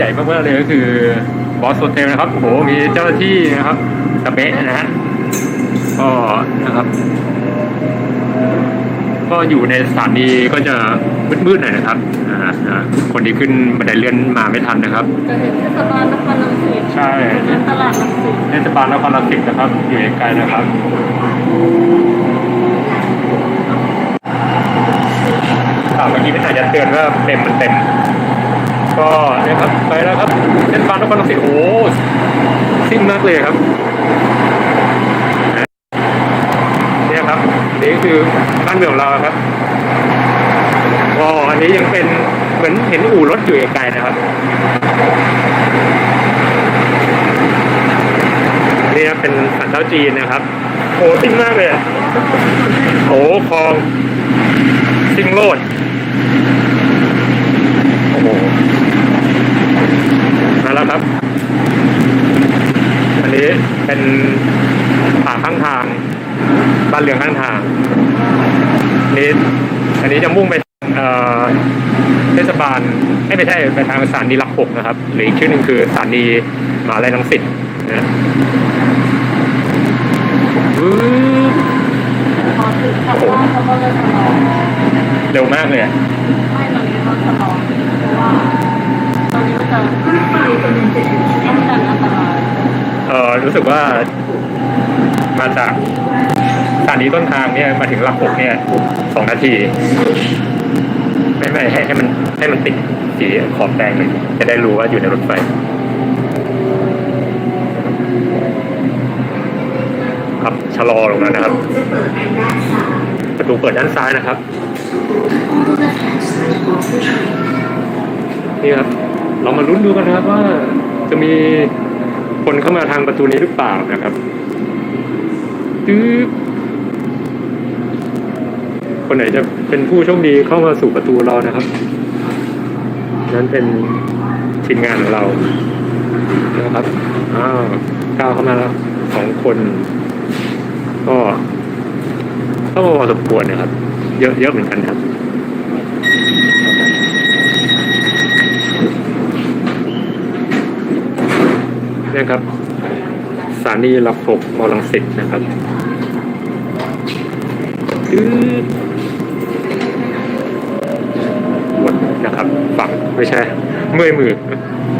ใหญ่มากๆเลยก็คือบอสโฮเทลนะครับโอ้โหมีเจ้าหน้าที่นะครับกระเป๊ะนะฮะก็นะครับ ก็อยู่ในสถานีก็จะมืดๆหน่อยนะครับอ่าอ่าคนที่ขึ้นบันไดเลื่อนมาไม่ทันนะครับจะเห็นเทศบาลนครรังสิตใช่เป็นตลาดรังสิตเทศบาลนครรังสิตนะครับ อยู่ไกลๆนะครับอ่าเมื่อกี้พี่อาจจะเตือนว่าเต็มมันเต็ม ก็เนี่ยครับไปแล้วครับเทศบาลนครรังสิตโอ้โหซิ่งมากเลยครับเนี่ยครับนี่คือบ้านเมืองเราครับก็อันนี้ยังเป็นเหมือนเห็นอู่รถอยู่ไกลๆนะครับนี่ครับเป็นสันเจ้าจีนนะครับโอ้ซิ่งมากเลยโอ้คลองซิ่งโลด โอ้โห มาแล้วครับ อันนี้ เป็นป่าข้างทางบ้านเรือนข้างทางนี่อันนี้จะมุ่งไปเทศบาลไม่ไม่ใช่ไปทางสถานีหลักหกนะครับ หรืออีกชื่อหนึ่งคือสถานีมหาลัยรังสิตนะอื้ยพอถึงข้านเขาก็เลยชะลอเร็วมากเลยไม่ตอนนี้เขาชะลอเพราะว่าตอนนี้มันจะป้องกันอันตราย เออ รู้สึกว่ามาจากสถานีต้นทางเนี่ยมาถึงหลักหกเนี่ยสองนาที ไม่ไม่ให้ให้มันให้มันติดสีขอบแดงเลยจะได้รู้ว่าอยู่ในรถไฟครับชะลอลงแล้วนะครับ ประตูเปิดด้านซ้ายนะครับ นี่ครับ เรามาลุ้นดูกันนะครับว่าจะมี คนเข้ามาทางประตูนี้หรือเปล่านะครับตึ๊บคนไหนจะเป็นผู้โชคดีเข้ามาสู่ประตูเรานะครับ นั้นเป็นทีมงานของเรานะครับอ้าวก้าวเข้ามาแล้วสองคน ก็เข้ามาพอสมควรนะครับ เยอะเยอะเหมือนกันครับ นี่ครับสถานีหลักหกมอลังสิตนะครับดื้อหมดนะครับ ฝังไม่ใช่ เมื่อยมือ